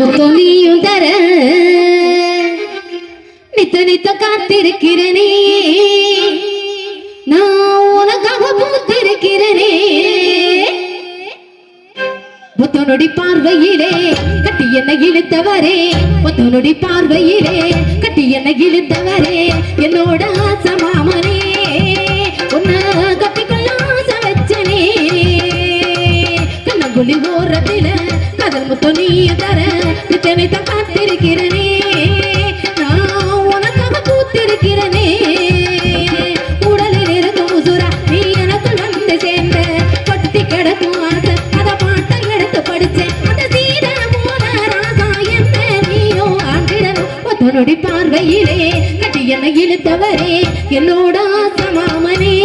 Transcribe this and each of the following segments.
முத்தொலியும் தர. நித்த நித்த காத்திருக்கிறனே நான் உனக்காக பூத்திருக்கிறனே. புத்தனுடி பார்வையிலே கட்டி என்ன இழுத்தவரே. புத்தனுடி பார்வையிலே கட்டி என்ன இழுத்தவரே. என்னோட ஆசமாம நீ தர இத்தனை தான் காத்திருக்கிறனே. நான் உனக்காக பூத்திருக்கிறனே. உடலில் இருக்கும் உசுரா நீ எனக்குள் வந்து சேர்ந்த. கொட்டி கிடக்கும் ஆசை அத பாட்டம் எடுத்து படிச்சேன். அந்த சீத போன ராசா என்ன நீயோ ஆண்டிடணும். ஒத்தனுடி பார்வையிலே கட்டி என்னை இழுத்தவரே. என்னோட ஆசமாமனே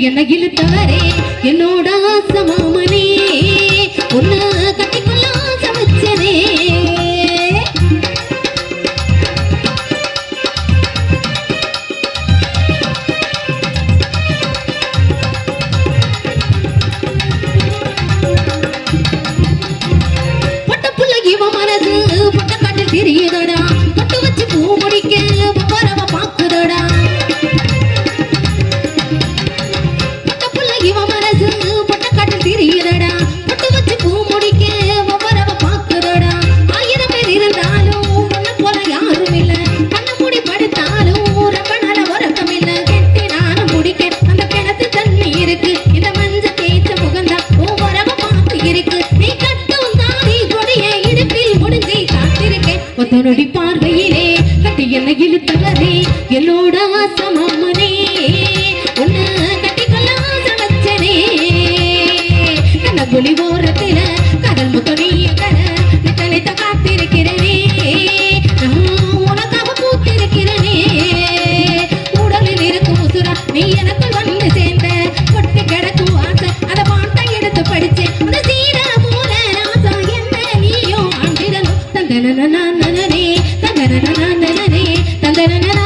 என்ன இழுத்தவரே என்னோட ஆசமா பார்த்து நீ கட்டும் தாடி கொடிய இடுப்பில் முடிஞ்சு காத்திருக்கேன். ஒத்தனொடி பார்வையிலே கட்டி என்ன இழுத்தவரே. என்னோட ஆசமாமனே உன்னை கட்டிக்கொள்ள வச்சனே. கண்ண குழி தந்தரே தந்தரே தந்தரே தந்தரே